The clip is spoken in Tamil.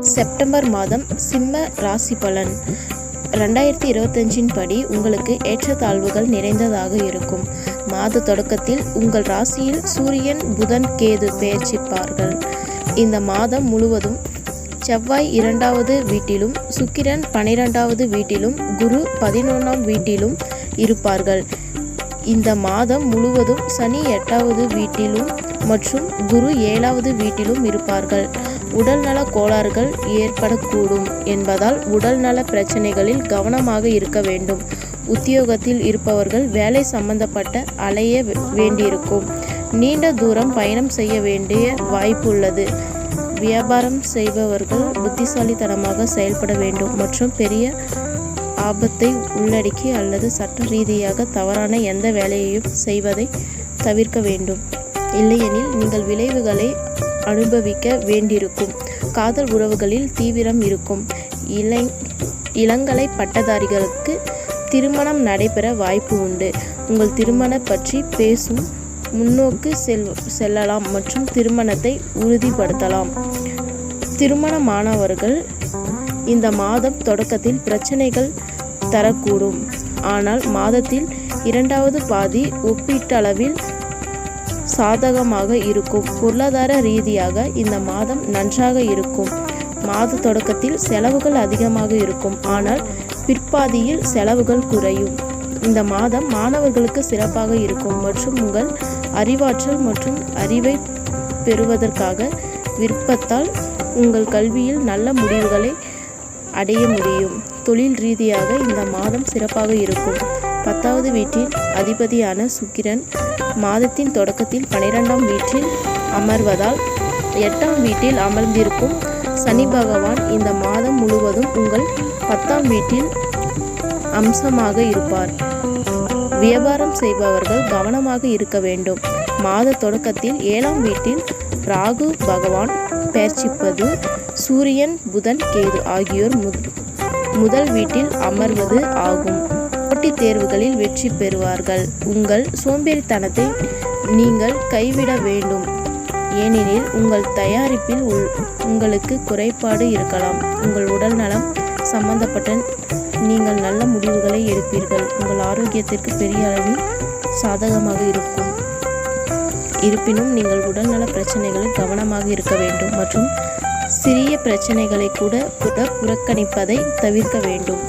செப்டம்பர் மாதம் சிம்ம ராசி பலன். ரெண்டாயிரத்தி இருபத்தஞ்சின் படி உங்களுக்கு ஏற்றத்தாழ்வுகள் நிறைந்ததாக இருக்கும். மாத தொடக்கத்தில் உங்கள் ராசியில் சூரியன் புதன் கேது பெயர்ச்சிப்பார்கள். இந்த மாதம் முழுவதும் செவ்வாய் இரண்டாவது வீட்டிலும் சுக்கிரன் பனிரெண்டாவது வீட்டிலும் குரு பதினொன்றாம் வீட்டிலும் இருப்பார்கள். இந்த மாதம் முழுவதும் சனி எட்டாவது வீட்டிலும் மற்றும் குரு ஏழாவது வீட்டிலும் இருப்பார்கள். உடல்நல கோளாறுகள் ஏற்படக்கூடும் என்பதால் உடல்நல பிரச்சனைகளில் கவனமாக இருக்க வேண்டும். உத்தியோகத்தில் இருப்பவர்கள் வேலை சம்பந்தப்பட்ட அலைய வேண்டியிருக்கும். நீண்ட தூரம் பயணம் செய்ய வேண்டிய வாய்ப்பு உள்ளது வியாபாரம் செய்பவர்கள் புத்திசாலித்தனமாக செயல்பட வேண்டும் மற்றும் பெரிய ஆபத்தை உள்ளடக்கி அல்லது சட்ட ரீதியாக தவறான எந்த வேலையையும் செய்வதை தவிர்க்க வேண்டும். இல்லையெனில் நீங்கள் விளைவுகளை அனுபவிக்க வேண்டியிருக்கும். காதல் உறவுகளில் தீவிரம் இருக்கும். இளை இளங்கலை பட்டதாரிகளுக்கு திருமணம் நடைபெற வாய்ப்பு உண்டு. உங்கள் திருமணம் பற்றி பேசும் முன்னோக்கு செல் செல்லலாம் மற்றும் திருமணத்தை உறுதிப்படுத்தலாம். திருமணமானவர்கள் இந்த மாதம் தொடக்கத்தில் பிரச்சனைகள் தரக்கூடும். ஆனால் மாதத்தில் இரண்டாவது பாதி ஒப்பீட்டளவில் சாதகமாக இருக்கும். பொருளாதார ரீதியாக இந்த மாதம் நன்றாக இருக்கும். மாத தொடக்கத்தில் செலவுகள் அதிகமாக இருக்கும். ஆனால் பிற்பாதியில் செலவுகள் குறையும். இந்த மாதம் மாணவர்களுக்கு சிறப்பாக இருக்கும் மற்றும் உங்கள் அறிவாற்றல் மற்றும் அறிவை பெறுவதற்காக விருப்பத்தால் உங்கள் கல்வியில் நல்ல முடிவுகளை அடைய முடியும். தொழில் ரீதியாக இந்த மாதம் சிறப்பாக இருக்கும். பத்தாவது வீட்டில் அதிபதியான சுக்கிரன் மாதத்தின் தொடக்கத்தில் பனிரெண்டாம் வீட்டில் அமர்வதால் எட்டாம் வீட்டில் அமர்ந்திருக்கும் சனி பகவான் இந்த மாதம் முழுவதும் உங்கள் பத்தாம் வீட்டில் அம்சமாக இருப்பார். வியாபாரம் செய்பவர்கள் கவனமாக இருக்க வேண்டும். மாத தொடக்கத்தில் ஏழாம் வீட்டில் ராகு பகவான் பெயர்ச்சிப்பது சூரியன் புதன் கேது ஆகியோர் முதல் வீட்டில் அமர்வது ஆகும். போட்டித் தேர்வுகளில் வெற்றி பெறுவார்கள். உங்கள் சோம்பேறித்தனத்தை நீங்கள் கைவிட வேண்டும். ஏனெனில் உங்கள் தயாரிப்பில் உள் உங்களுக்கு குறைபாடு இருக்கலாம். உங்கள் உடல் நலம் சம்பந்தப்பட்ட நீங்கள் நல்ல முடிவுகளை எடுப்பீர்கள். உங்கள் ஆரோக்கியத்திற்கு பெரிய அளவில் சாதகமாக இருக்கும். இருப்பினும் நீங்கள் உடல்நல பிரச்சனைகளில் கவனமாக இருக்க வேண்டும் மற்றும் சிறிய பிரச்சனைகளை கூட புறக்கணிப்பதை தவிர்க்க வேண்டும்.